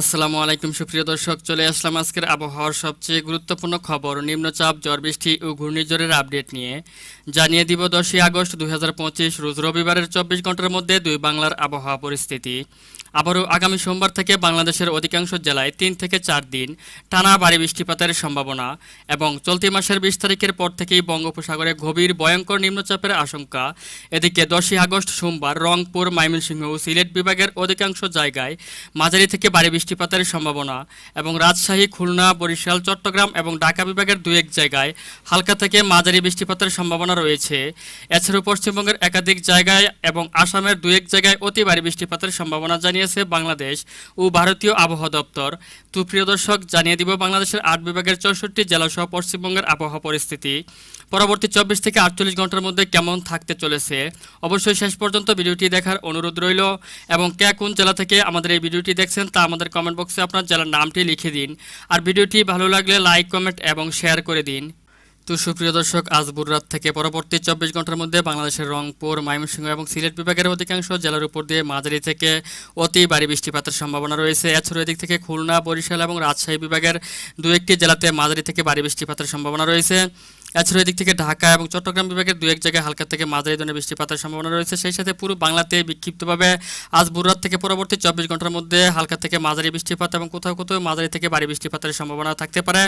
আসসালামু আলাইকুম, সুপ্রিয় দর্শক, চলে আসলাম আজকের আবহাওয়ার সবচেয়ে গুরুত্বপূর্ণ খবর, নিম্নচাপ ঝড় বৃষ্টি ও ঘূর্ণিঝড়ের আপডেট নিয়ে। জানিয়ে দিব, দশই আগস্ট দু হাজার পঁচিশ, রোজ রবিবারের চব্বিশ ঘণ্টার মধ্যে দুই বাংলার আবহাওয়া পরিস্থিতি। আবারও আগামী সোমবার থেকে বাংলাদেশের অধিকাংশ জেলায় তিন থেকে চার দিন টানা ভারী বৃষ্টিপাতের সম্ভাবনা এবং চলতি মাসের বিশ তারিখের পর থেকেই বঙ্গোপসাগরে গভীর ভয়ঙ্কর নিম্নচাপের আশঙ্কা। এদিকে দশই আগস্ট সোমবার রংপুর ময়মনসিংহ ও সিলেট বিভাগের অধিকাংশ জায়গায় মাঝারি থেকে ভারী বৃষ্টিপাতের সম্ভাবনা এবং রাজশাহী, খুলনা, বরিশাল, চট্টগ্রাম এবং ঢাকা বিভাগের দু এক জায়গায় হালকা থেকে মাঝারি বৃষ্টিপাতের সম্ভাবনা রয়েছে। এছাড়াও পশ্চিমবঙ্গের একাধিক জায়গায় এবং আসামের দু এক জায়গায় অতি ভারী বৃষ্টিপাতের সম্ভাবনা জানিয়েছে বাংলাদেশ ও ভারতীয় আবহাওয়া দপ্তর। তো প্রিয় দর্শক, জানিয়ে দিব বাংলাদেশের আট বিভাগের চৌষট্টি জেলাসহ পশ্চিমবঙ্গের আবহাওয়া পরিস্থিতি। পরবর্তী চব্বিশ থেকে আটচল্লিশ ঘণ্টার মধ্যে কেমন থাকতে চলেছে? অবশ্যই শেষ পর্যন্ত ভিডিওটি দেখার অনুরোধ রইল। এবং কে কোন জেলা থেকে আমাদের এই ভিডিওটি দেখছেন তা আমাদের কমেন্ট বক্সে আপনার জেলার নামটি লিখে দিন। আর ভিডিওটি ভালো লাগলে লাইক, কমেন্ট এবং শেয়ার করে দিন। তো সুপ্রিয় দর্শক, আজ রাত থেকে পরবর্তী চব্বিশ ঘণ্টার মধ্যে বাংলাদেশের রংপুর, ময়মনসিংহ এবং সিলেট বিভাগের অধিকাংশ জেলার উপর দিয়ে মাঝারি থেকে অতি ভারী বৃষ্টিপাতের সম্ভাবনা রয়েছে। এছাড়াও এদিক থেকে খুলনা, বরিশাল এবং রাজশাহী বিভাগের দু একটি জেলাতে মাঝারি থেকে ভারী বৃষ্টিপাতের সম্ভাবনা রয়েছে। এছাড়াও এদিক থেকে ঢাকা এবং চট্টগ্রাম বিভাগের দু এক জায়গায় হালকা থেকে মাঝারি ধরনের বৃষ্টিপাতের সম্ভাবনা রয়েছে। সেই সাথে পুরো বাংলাতে বিক্ষিপ্তভাবে আজ ভোররাত থেকে পরবর্তী চব্বিশ ঘণ্টার মধ্যে হালকা থেকে মাঝারি বৃষ্টিপাত এবং কোথাও কোথাও মাঝারি থেকে ভারী বৃষ্টিপাতের সম্ভাবনা থাকতে পারে।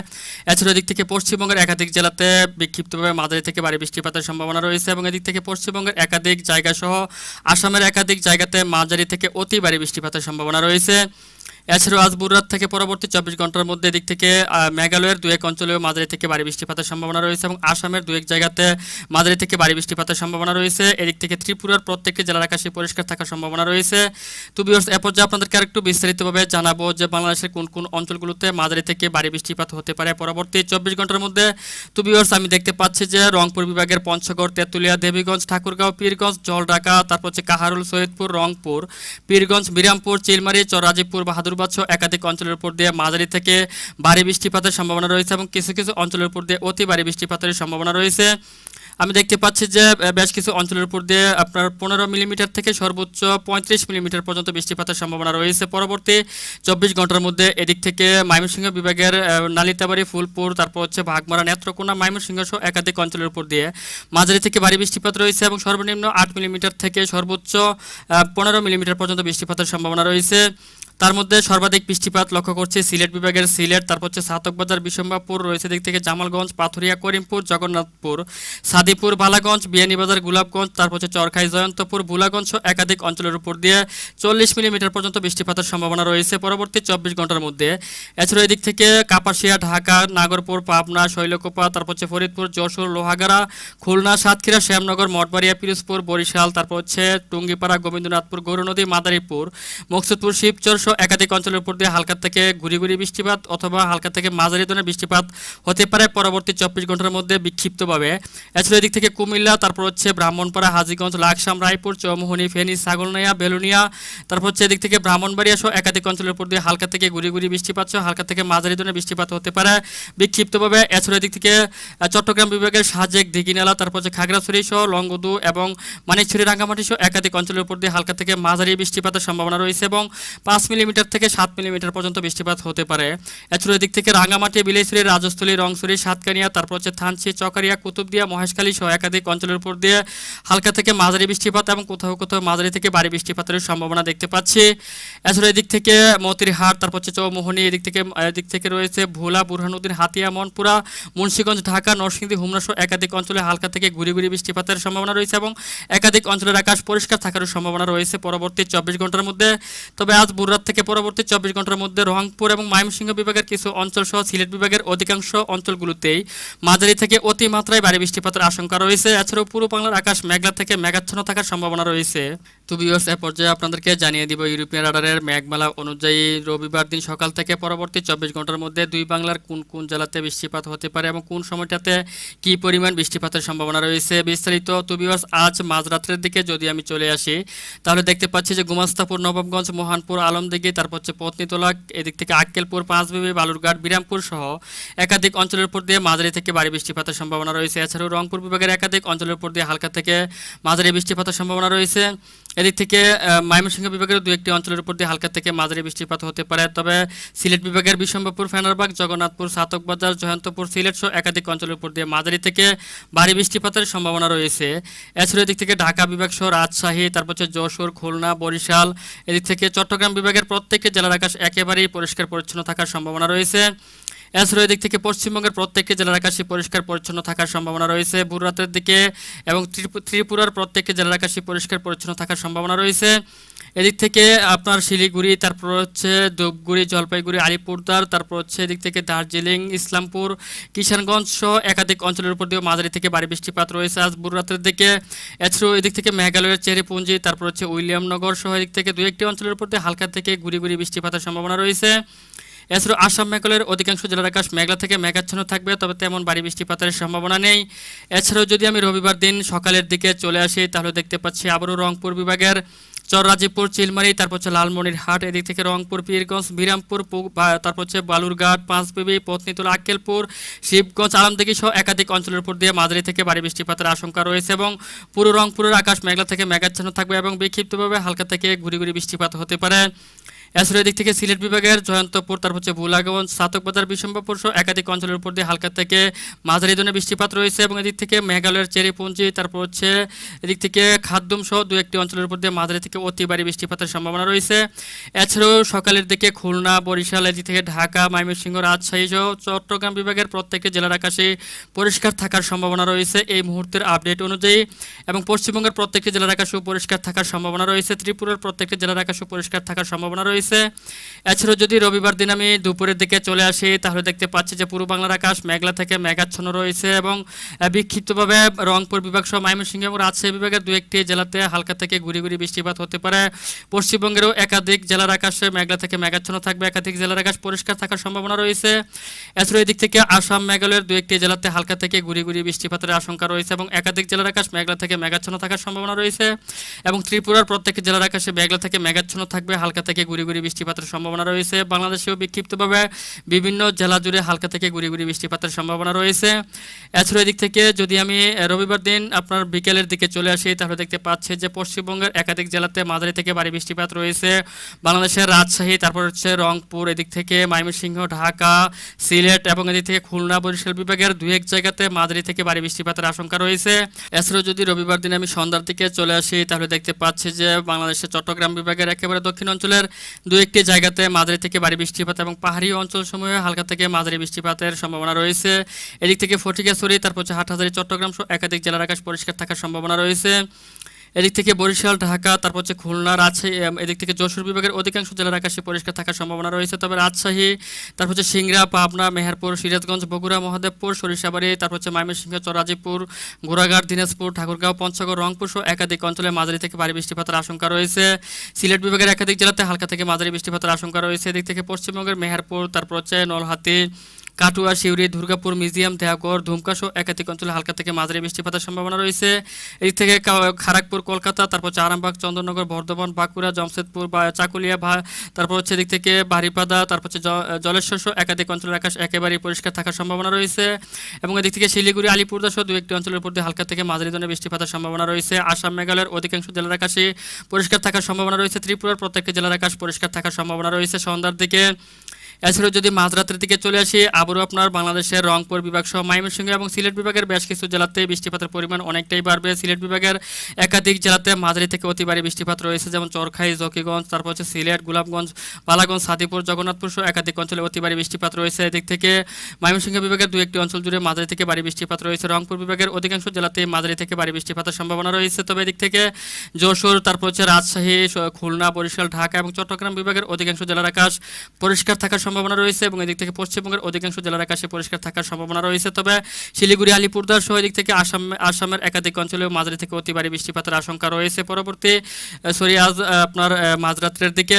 এছাড়াও এদিক থেকে পশ্চিমবঙ্গের একাধিক জেলাতে বিক্ষিপ্তভাবে মাঝারি থেকে ভারী বৃষ্টিপাতের সম্ভাবনা রয়েছে এবং এদিক থেকে পশ্চিমবঙ্গের একাধিক জায়গা সহ আসামের একাধিক জায়গাতে মাঝারি থেকে অতি ভারী বৃষ্টিপাতের সম্ভাবনা রয়েছে। এছাড়াও আজ বুধরাত থেকে পরবর্তী চব্বিশ ঘণ্টার মধ্যে এদিক থেকে মেঘালয়ের দু এক অঞ্চলেও মাঝারি থেকে ভারী বৃষ্টিপাতের সম্ভাবনা রয়েছে এবং আসামের দু এক জায়গাতে মাঝারি থেকে ভারী বৃষ্টিপাতের সম্ভাবনা রয়েছে। এদিক থেকে ত্রিপুরার প্রত্যেকটি জেলার আকাশে পরিষ্কার থাকার সম্ভাবনা রয়েছে। তো এ পর্যায়ে আপনাদেরকে আরেকটু বিস্তারিতভাবে জানাব যে বাংলাদেশের কোন কোন অঞ্চলগুলোতে মাঝারি থেকে ভারী বৃষ্টিপাত হতে পারে। পরবর্তী চব্বিশ ঘণ্টার মধ্যে তো আমি দেখতে পাচ্ছি যে রংপুর বিভাগের পঞ্চগড়, তেঁতুলিয়া, দেবীগঞ্জ, ঠাকুরগাঁও, পীরগঞ্জ, জলঢাকা, তারপর হচ্ছে কাহারুল, সৈয়দপুর, রংপুর, পীরগঞ্জ, বিরামপুর, চিলমারি চরাজিপুর সহ একাধিক অঞ্চলের উপর দিয়ে মাঝারি থেকে ভারী বৃষ্টিপাতের সম্ভাবনা রয়েছে এবং কিছু কিছু অঞ্চলের উপর দিয়ে অতি ভারী বৃষ্টিপাতের সম্ভাবনা রয়েছে। আমি দেখতে পাচ্ছি যে বেশ কিছু অঞ্চলের উপর দিয়ে আপনার পনেরো মিলিমিটার থেকে সর্বোচ্চ পঁয়ত্রিশ মিলিমিটার পর্যন্ত বৃষ্টিপাতের সম্ভাবনা রয়েছে। পরবর্তী চব্বিশ ঘণ্টার মধ্যে এদিক থেকে ময়মনসিংহ বিভাগের নালিতাবাড়ি, ফুলপুর, তারপর হচ্ছে ভাগমারা নেত্রকোনা, ময়মনসিংহ সহ একাধিক অঞ্চলের উপর দিয়ে মাঝারি থেকে ভারী বৃষ্টিপাত রয়েছে এবং সর্বনিম্ন আট মিলিমিটার থেকে সর্বোচ্চ পনেরো মিলিমিটার পর্যন্ত বৃষ্টিপাতের সম্ভাবনা রয়েছে। তার মধ্যে সর্বাধিক বৃষ্টিপাত লক্ষ্য করছে সিলেট বিভাগের সিলেট, তারপর হচ্ছে সাতকবাজার, বিশম্বাপুর, রয়েছে দিক থেকে জামালগঞ্জ, পাথুরিয়া, করিমপুর, জগন্নাথপুর। সাদিপুর বালাগঞ্জ, বিয়ানীবাজার, গোলাপগঞ্জ, তারপর হচ্ছে চরখাই, জয়ন্তপুর, বুলাগঞ্জ একাধিক অঞ্চলের উপর দিয়ে চল্লিশ মিলিমিটার পর্যন্ত বৃষ্টিপাতের সম্ভাবনা রয়েছে পরবর্তী চব্বিশ ঘণ্টার মধ্যে। এছাড়াও এদিক থেকে কাপাসিয়া, ঢাকা, নাগরপুর, পাবনা, শৈলকুপা, তারপর হচ্ছে ফরিদপুর, যশোর, লোহাগাড়া, খুলনা, সাতক্ষীরা, শ্যামনগর, মঠবাড়িয়া, পিরোজপুর, বরিশাল, তারপর হচ্ছে টুঙ্গিপাড়া, গোবিন্দনাথপুর, গৌরনদী, মাদারীপুর, মকসুদপুর, শিবচর সহ একাধিক অঞ্চলের উপর দিয়ে হালকা থেকে ঘুরি ঘুরি বৃষ্টিপাত অথবা হালকা থেকে মাঝারি ধরনের বৃষ্টিপাত হতে পারে পরবর্তী চব্বিশ ঘণ্টার মধ্যে বিক্ষিপ্তভাবে। এছাড়া এদিক থেকে কুমিল্লা, তারপর হচ্ছে ব্রাহ্মণপাড়া, হাজিগঞ্জ, লাকসাম, রায়পুর, চৌমোহনী, ফেনী ছাগলনাইয়া বেলুনিয়া, তারপর হচ্ছে এদিক থেকে ব্রাহ্মণবাড়িয়া সহ একাধিক অঞ্চলের উপর দিয়ে হালকা থেকে ঘুরি ঘুরি বৃষ্টিপাত হালকা থেকে মাঝারি ধরনের বৃষ্টিপাত হতে পারে। বিক্ষিপ্তভাবে এছাড়া এদিক থেকে চট্টগ্রাম বিভাগের সাজেক, দিঘিনালা, তারপর হচ্ছে খাগড়াছড়ি সহ লংগদু এবং মানিকছড়ি, রাঙ্গামাটি সহ একাধিক অঞ্চলের উপর দিয়ে হালকা থেকে মাঝারি বৃষ্টিপাতের সম্ভাবনা রয়েছে এবং পাঁচ মিলিমিটার থেকে সাত মিলিমিটার পর্যন্ত বৃষ্টিপাত হতে পারে। এছাড়া এদিক থেকে রাঙ্গামাটি বিলেশ্বরী রাজস্থলী রংসরি সাতকানিয়া, তারপর হচ্ছে থানচি, চকারিয়া, কুতুবদিয়া, মহেশখালী সহ একাধিক অঞ্চলের উপর দিয়ে হালকা থেকে মাঝারি বৃষ্টিপাত এবং কোথাও কোথাও মাঝারি থেকে ভারী বৃষ্টিপাতের সম্ভাবনা দেখতে পাচ্ছি। এছাড়া এদিক থেকে মতিরহাট, তারপর হচ্ছে চৌমোহনী, এদিক থেকে এদিক থেকে রয়েছে ভোলা, বুরহানুদ্দিন, হাতিয়া, মনপুরা, মুন্সিগঞ্জ, ঢাকা, নরসিংদী হুমনা সহ একাধিক অঞ্চলে হালকা থেকে ঘুরি ঘুরি বৃষ্টিপাতের সম্ভাবনা রয়েছে এবং একাধিক অঞ্চলের আকাশ পরিষ্কার থাকার সম্ভাবনা রয়েছে পরবর্তী চব্বিশ ঘণ্টার মধ্যে। তবে আজ বুধরাত থেকে পরবর্তী চব্বিশ ঘণ্টার মধ্যে রংপুর এবং ময়মনসিংহ বিভাগের কিছু অঞ্চল সহ সিলেট বিভাগের অধিকাংশ অঞ্চলগুলোতেই মাঝারি থেকে অতিমাত্রায় ভারী বৃষ্টিপাতের আশঙ্কা রয়েছে। এছাড়াও পুরো বাংলার আকাশ মেঘলা থেকে মেঘাচ্ছন্ন থাকার সম্ভাবনা রয়েছে। তো বিয়স এ পর্যায়ে আপনাদেরকে জানিয়ে দিব ইউরোপিয়ান রাডারের মেঘমালা অনুযায়ী রবিবার দিন সকাল থেকে পরবর্তী চব্বিশ ঘণ্টার মধ্যে দুই বাংলার কোন কোন জেলাতে বৃষ্টিপাত হতে পারে এবং কোন সময়টাতে কি পরিমাণ বৃষ্টিপাতের সম্ভাবনা রয়েছে বিস্তারিত। তো আজ মাঝরাত্রের দিকে যদি আমি চলে আসি, তাহলে দেখতে পাচ্ছি যে গুমাস্তাপুর, নবাবগঞ্জ, মোহানপুর আলম আলমদিঘি, তারপর হচ্ছে পত্নীতলা, এদিক থেকে আক্কেলপুর, পাঁচবিবি, বালুরঘাট, বিরামপুর সহ একাধিক অঞ্চলের উপর দিয়ে মাঝারি থেকে ভারী বৃষ্টিপাতের সম্ভাবনা রয়েছে। এছাড়াও রংপুর বিভাগের একাধিক অঞ্চলের উপর দিয়ে হালকা থেকে মাঝারি বৃষ্টিপাতের সম্ভাবনা রয়েছে। এদিক থেকে ময়মনসিংহ বিভাগের দু একটি অঞ্চলের উপর দিয়ে হালকা থেকে মাঝারি বৃষ্টিপাত হতে পারে। তবে সিলেট বিভাগের বিশম্বরপুর ফেনারবাগ, জগন্নাথপুর, সাতকবাজার, জয়ন্তপুর, সিলেট সহ একাধিক অঞ্চলের উপর দিয়ে মাঝারি থেকে ভারী বৃষ্টিপাতের সম্ভাবনা রয়েছে। এছাড়াও এদিক থেকে ঢাকা বিভাগ সহ রাজশাহী, তারপর হচ্ছে যশোর, খুলনা, বরিশাল, এদিক থেকে চট্টগ্রাম বিভাগের প্রত্যেকটি জেলার আকাশ একেবারেই পরিষ্কার পরিচ্ছন্ন থাকার সম্ভাবনা রয়েছে। এছাড়াও এদিক থেকে পশ্চিমবঙ্গের প্রত্যেকটি জেলার আকাশে পরিষ্কার পরিচ্ছন্ন থাকার সম্ভাবনা রয়েছে। ভোর রাতের দিকে এবং ত্রিপুরার প্রত্যেকটি জেলার আকাশে পরিষ্কার পরিচ্ছন্ন থাকার সম্ভাবনা রয়েছে। এদিক থেকে আপনার শিলিগুড়ি, তারপর হচ্ছে ধূপগুড়ি, জলপাইগুড়ি আলিপুরদার তারপর হচ্ছে এদিক থেকে দার্জিলিং, ইসলামপুর, কিষানগঞ্জ সহ একাধিক অঞ্চলের উপর দিয়েও মাঝারি থেকে ভারী বৃষ্টিপাত রয়েছে আজ ভোর রাতের দিকে। এছাড়াও এদিক থেকে মেঘালয়ের চেরিপুঞ্জি, তারপর হচ্ছে উইলিয়ামনগর সহ এদিক থেকে দু একটি অঞ্চলের উপর দিয়ে হালকা থেকে গুড়ি গুড়ি বৃষ্টিপাতের সম্ভাবনা রয়েছে। এছাড়াও আসাম মেঘালয়ের অধিকাংশ জেলার আকাশ মেঘলা থেকে মেঘাচ্ছন্ন থাকবে, তবে তেমন বাড়ি বৃষ্টিপাতের সম্ভাবনা নেই। এছাড়াও যদি আমি রবিবার দিন সকালের দিকে চলে আসি, তাহলে দেখতে পাচ্ছি আবারও রংপুর বিভাগের চররাজীপুর, চিলমারি, তারপর হচ্ছে লালমনিরহাট এদিক থেকে রংপুর, পীরগঞ্জ, বিরামপুর তারপর হচ্ছে বালুরঘাট, পাঁচবিবি, পত্নীতলা, আক্কেলপুর, শিবগঞ্জ আলমদিঘি সহ একাধিক অঞ্চলের উপর দিয়ে মাঝারি থেকে ভারী বৃষ্টিপাতের আশঙ্কা রয়েছে এবং পুরো রংপুরের আকাশ মেঘলা থেকে মেঘাচ্ছন্ন থাকবে এবং বিক্ষিপ্তভাবে হালকা থেকে ঘুরি ঘুরি বৃষ্টিপাত হতে পারে। এছাড়া এদিক থেকে সিলেট বিভাগের জয়ন্তপুর, তারপর হচ্ছে বুলাগঞ্জ সাতকবাজার বিশম্বপুর সহ একাধিক অঞ্চলের উপর দিয়ে হালকা থেকে মাঝারি ধরনের বৃষ্টিপাত রয়েছে এবং এদিক থেকে মেঘালয়ের চেরিপুঞ্জি, তারপর হচ্ছে এদিক থেকে খাদ্যম সহ দু একটি অঞ্চলের উপর দিয়ে মাঝারি থেকে অতি ভারী বৃষ্টিপাতের সম্ভাবনা রয়েছে। এছাড়াও সকালের দিকে খুলনা, বরিশাল, এদিক থেকে ঢাকা, ময়মনসিংহ, রাজশাহী সহ চট্টগ্রাম বিভাগের প্রত্যেকটি জেলার আকাশে পরিষ্কার থাকার সম্ভাবনা রয়েছে এই মুহূর্তের আপডেট অনুযায়ী এবং পশ্চিমবঙ্গের প্রত্যেকটি জেলার আকাশেও পরিষ্কার থাকার সম্ভাবনা রয়েছে। ত্রিপুরার প্রত্যেকটি জেলার আকাশেও পরিষ্কার থাকার সম্ভাবনা রয়েছে। এছাড়াও যদি রবিবার দিন আমি দুপুরের দিকে চলে আসি, তাহলে দেখতে পাচ্ছি যে পূর্ব বাংলার আকাশ মেঘলা থেকে মেঘাচ্ছন্ন রয়েছে এবং বিক্ষিপ্তভাবে রংপুর বিভাগ সহ ময়মনসিংহ এবং রাজশাহী বিভাগের দু একটি জেলাতে হালকা থেকে গুড়ি গুড়ি বৃষ্টিপাত হতে পারে। পশ্চিমবঙ্গেরও একাধিক জেলার আকাশে মেঘলা থেকে মেঘাচ্ছন্ন থাকবে, একাধিক জেলার আকাশ পরিষ্কার থাকার সম্ভাবনা রয়েছে। এছাড়াও এদিক থেকে আসাম মেঘালয়ের দু একটি জেলাতে হালকা থেকে গুড়ি গুড়ি বৃষ্টিপাতের আশঙ্কা রয়েছে এবং একাধিক জেলার আকাশ মেঘলা থেকে মেঘাচ্ছন্ন থাকার সম্ভাবনা রয়েছে এবং ত্রিপুরার প্রত্যেকটি জেলার আকাশে মেঘলা থেকে মেঘাচ্ছন্ন থাকবে, হালকা থেকে গুড়ি গুড়ি বৃষ্টিপাতের সম্ভাবনা রয়েছে। বাংলাদেশেও বিক্ষিপ্তভাবে বিভিন্ন জেলা জুড়ে হালকা থেকে গুড়ি বৃষ্টিপাতের সম্ভাবনা রয়েছে। এছাড়া এদিক থেকে যদি আমি রবিবার দিন আপনার বিকেলের দিকে চলে আসি, তাহলে দেখতে পাচ্ছি যে পশ্চিমবঙ্গের একাধিক জেলাতে মাঝারি থেকে ভারী বৃষ্টিপাত রয়েছে। বাংলাদেশের রাজশাহী, তারপর হচ্ছে রংপুর, এদিক থেকে ময়মনসিংহ, ঢাকা, সিলেট এবং এদিক থেকে খুলনা বরিশাল বিভাগের দুই এক জায়গাতে মাঝারি থেকে ভারী বৃষ্টিপাতের আশঙ্কা রয়েছে। এছাড়াও যদি রবিবার দিন আমি সন্ধ্যার দিকে চলে আসি, তাহলে দেখতে পাচ্ছি যে বাংলাদেশের চট্টগ্রাম বিভাগের একেবারে দক্ষিণ অঞ্চলের দু একটি জায়গাতে মাঝারি থেকে ভারী বৃষ্টিপাত এবং পাহাড়ি অঞ্চলসমূহে হালকা থেকে মাঝারি বৃষ্টিপাতের সম্ভাবনা রয়েছে। এদিক থেকে ফটিকাছড়ি তারপর হচ্ছে হাটহাজারি, চট্টগ্রাম একাধিক জেলার আকাশ পরিষ্কার থাকার সম্ভাবনা রয়েছে। এদিক থেকে বরিশাল, ঢাকা, তারপর হচ্ছে খুলনা, রাজশাহী এদিক থেকে যশোর বিভাগের অধিকাংশ জেলার আকাশে পরিষ্কার থাকার সম্ভাবনা রয়েছে। তবে রাজশাহী, তারপর হচ্ছে সিংড়া, পাবনা, মেহেরপুর, সিরাজগঞ্জ, বগুড়া, মহাদেবপুর, সরিষাবাড়ি, তারপর হচ্ছে ময়মনসিংহ, চরাজিপুর, গোড়াঘাট, দিনাজপুর, ঠাকুরগাঁও, পঞ্চগড়, রংপুর সহ একাধিক অঞ্চলে মাঝারি থেকে ভারী বৃষ্টিপাতের আশঙ্কা রয়েছে। সিলেট বিভাগের একাধিক জেলাতে হালকা থেকে মাঝারি বৃষ্টিপাতের আশঙ্কা রয়েছে। এদিক থেকে পশ্চিমবঙ্গের মেহেরপুর, তারপর হচ্ছে নলহাটি কাটুয়া শিউরি দুর্গাপুর, মিউজিয়াম দেহাগড় ধুমকা সহ একাধিক অঞ্চলে হালকা থেকে মাঝারি বৃষ্টিপাতের সম্ভাবনা রয়েছে। এদিক থেকে খড়গপুর কলকাতা, তারপর হচ্ছে আরামবাগ, চন্দননগর, বর্ধমান, বাঁকুড়া, জমশেদপুর বা চাকুলিয়া তারপর হচ্ছে এদিক থেকে বাড়িপাদা তারপর হচ্ছে জলেশ্বর সহ একাধিক অঞ্চলের আকাশ একেবারেই পরিষ্কার থাকার সম্ভাবনা রয়েছে। এবং এদিক থেকে শিলিগুড়ি, আলিপুরদা সহ দু একটি অঞ্চলের উপর দিয়ে হালকা থেকে মাঝারি ধরনের বৃষ্টিপাতের সম্ভাবনা রয়েছে। আসাম, মেঘালয়ের অধিকাংশ জেলার আকাশে পরিষ্কার থাকার সম্ভাবনা রয়েছে। ত্রিপুরার প্রত্যেকটি জেলার আকাশ পরিষ্কার থাকার সম্ভাবনা রয়েছে সন্ধ্যার দিকে। এছাড়াও যদি মাঝরাতের দিকে চলে আসি, আবারও আপনার বাংলাদেশের রংপুর বিভাগ সহ ময়মনসিংহ এবং সিলেট বিভাগের বেশ কিছু জেলাতে বৃষ্টিপাতের পরিমাণ অনেকটাই বাড়বে। সিলেট বিভাগের একাধিক জেলাতে মাঝারি থেকে অতি ভারী বৃষ্টিপাত রয়েছে, যেমন চরখাই, জকিগঞ্জ, তারপর হচ্ছে সিলেট, গোলাপগঞ্জ, বালাগঞ্জ, সাদিপুর, জগন্নাথপুর সহ একাধিক অঞ্চলে অতি ভারী বৃষ্টিপাত রয়েছে। এদিক থেকে ময়মনসিংহ বিভাগের দু একটি অঞ্চল জুড়ে মাঝারি থেকে ভারী বৃষ্টিপাত রয়েছে। রংপুর বিভাগের অধিকাংশ জেলাতে মাঝারি থেকে ভারী বৃষ্টিপাতের সম্ভাবনা রয়েছে। তবে এদিক থেকে যশোর, তারপর হচ্ছে রাজশাহী, খুলনা, বরিশাল, ঢাকা এবং চট্টগ্রাম বিভাগের অধিকাংশ জেলার আকাশ পরিষ্কার থাকার সম্ভাবনা রয়েছে এবং এদিক থেকে পশ্চিমবঙ্গের অধিকাংশ জেলার আকাশে পরিষ্কার থাকার সম্ভাবনা রয়েছে। তবে শিলিগুড়ি আলিপুরদার সহ এদিক থেকে আসাম, আসামের একাধিক অঞ্চলেও মাঝারি থেকে অতি ভারী বৃষ্টিপাতের আশঙ্কা রয়েছে। পরবর্তী সরি, আজ আপনার মাঝরাত্রের দিকে।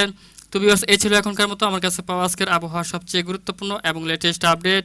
তো বিবাস এই ছিল এখনকার মতো। আমার কাছে পাওয়া আজকের আবহাওয়ার সবচেয়ে গুরুত্বপূর্ণ এবং লেটেস্ট আপডেট